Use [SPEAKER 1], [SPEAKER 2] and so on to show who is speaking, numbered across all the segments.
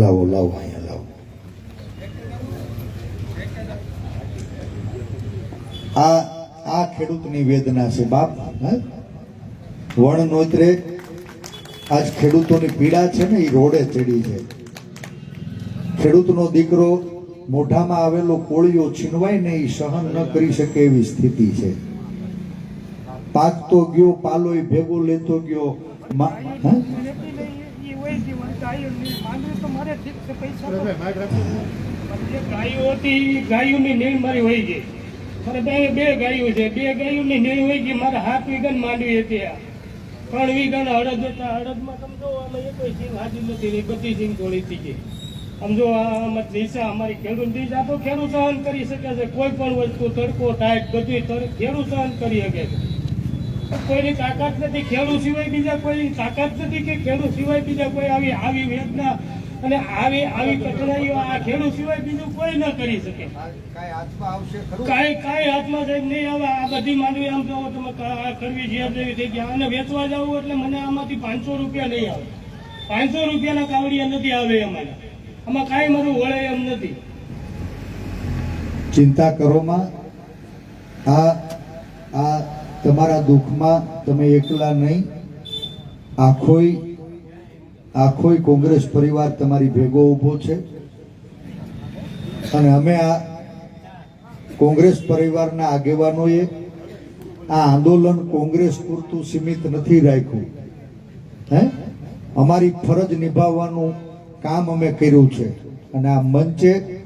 [SPEAKER 1] લાવો લાવો અહીંયા લાવો આ આ ખેડૂતની વેદના છે, બાપ વણ નોતરે આજ ખેડૂતોની પીડા છે ને, એ રોડે ચડી છે ખેડૂતનો દીકરો મોઢામાં આવેલો કોળીઓ છીનવાય ને, એ સહન ન કરી શકે એવી સ્થિતિ છે. પાકતો ગયો, પાલોય ભેગો લેતો ગયો
[SPEAKER 2] ગાયો હતી ગાયોની નીણ મારી વહી ગઈ. મારે બે બે ગાયો છે. બે ગાયોની નીણ વહી ગઈ મારે હાથ વીઘન માંડવી હતી આ. ત્રણ વીઘન અડદ હતા. હળદમાં તમે જો આમાં એ કોઈ સિંગ હાજી નથી રહી બધી સિંહ તોડી થઈ ગઈ. સમજો આમાં દિશા અમારી ખેડૂત દિશા તો ખેડૂત સહન કરી શકે છે. કોઈ પણ વસ્તુ તડકો ટાઈટ બધું ખેડૂત સહન કરી શકે છે. કોઈની તાકાત નથી ખેડૂત સિવાય બીજા કોઈની તાકાત નથી કે ખેડૂત સિવાય બીજા કોઈ આવી આવી વેદના અને આવી આવી કઠણાઈઓ આ ખેડૂત સિવાય બીજું કોઈ ન કરી શકે. કાંઈ કાંઈ હાથમાં સાહેબ નહીં આવે. આ બધી માંડવી આમ જો તમે આ કરવી ઝેર જેવી થઈ ગયા અને વેચવા જવું એટલે મને આમાંથી પાંચસો રૂપિયા નહીં આવે. પાંચસો રૂપિયાના કાવડિયા નથી આવે અમારે. આમાં કાંઈ મારું વળે એમ નથી.
[SPEAKER 1] ચિંતા કરોમાં આ આ તમારા દુઃખમાં તમે એકલા નહીં. આખોય આખોય કોંગ્રેસ પરિવાર તમારી ભેગો ઊભો છે. અને અમે આ કોંગ્રેસ પરિવારના આગેવાનોએ આ આંદોલન કોંગ્રેસ પૂરતું સીમિત નથી રાખ્યું. હે? અમારી ફરજ નિભાવવાનું કામ અમે કર્યું છે. અને આ મંચે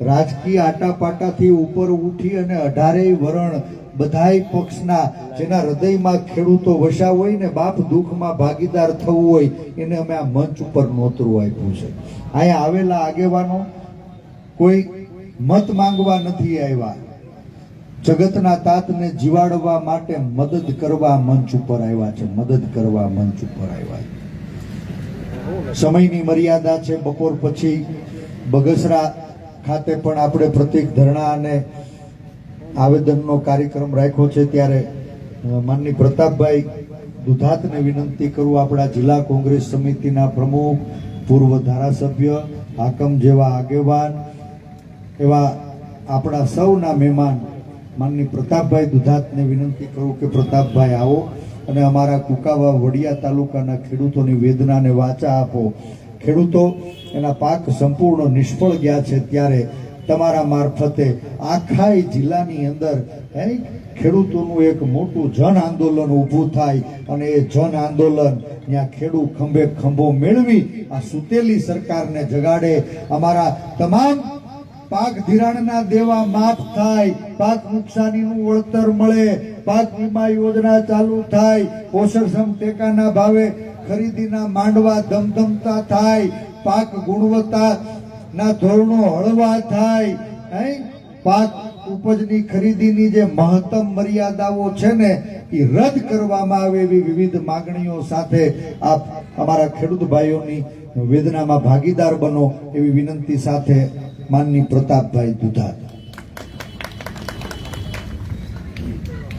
[SPEAKER 1] રાજકીય આટાપાટાથી ઉપર ઉઠી અને અઢારેય વરણ બધાય પક્ષના જેના હૃદયમાં ખેડૂતો વસા હોય ને બાપ દુઃખમાં ભાગીદાર થવું હોય, એને અમે આ મંચ ઉપર નોતરું આપ્યું છે. અહીંયા આવેલા આગેવાનો, કોઈ મત માંગવા નથી આવ્યા. જગતના તાતને જીવાડવા માટે મદદ કરવા મંચ ઉપર આવ્યા છે, મદદ કરવા મંચ ઉપર આવ્યા સમયની મર્યાદા છે, બપોર પછી બગસરા ખાતે પણ આપણે પ્રતિક ધરણા અને આવેદનનો કાર્યક્રમ રાખ્યો છે ત્યારે માનની પ્રતાપભાઈ દુધાતને વિનંતી કરું આપણા જિલ્લા કોંગ્રેસ સમિતિના પ્રમુખ, પૂર્વ ધારાસભ્ય હાકમ જેવા આગેવાન, એવા આપણા સૌના મહેમાન માનની પ્રતાપભાઈ દુધાતને વિનંતી કરું કે પ્રતાપભાઈ આવો અને અમારા કુકાવા વડિયા તાલુકાના ખેડૂતોની વેદનાને વાચા આપો. ખેડૂતો એના પાક સંપૂર્ણ નિષ્ફળ ગયા છે ત્યારે તમારા મારફતે આખા જિલ્લાની અંદર હે, ખેડૂતોનું એક મોટું જન આંદોલન ઊભું થાય અને એ જન આંદોલન ત્યાં ખેડૂત ખંભે ખંભો મેળવી આ સુતેલી સરકારને જગાડે. અમારા તમામ પાક ધિરાણના દેવા માફ થાય પાક નુકસાનીનું વળતર મળે પાક વીમા યોજના ચાલુ થાય પોષણક્ષમ ટેકાના ભાવે ખરીદીના માંડવા ધમધમતા થાય પાક ગુણવત્તા ના ધોરણો હળવા થાય, હે? પાક ઉપજની ખરીદીની જે મહત્તમ મર્યાદાઓ છે ને, એ રદ કરવામાં આવે એવી વિવિધ માગણીઓ સાથે આપ અમારા ખેડૂત ભાઈઓની વેદનામાં ભાગીદાર બનો એવી વિનંતી સાથે માનની પ્રતાપભાઈ દુધાત.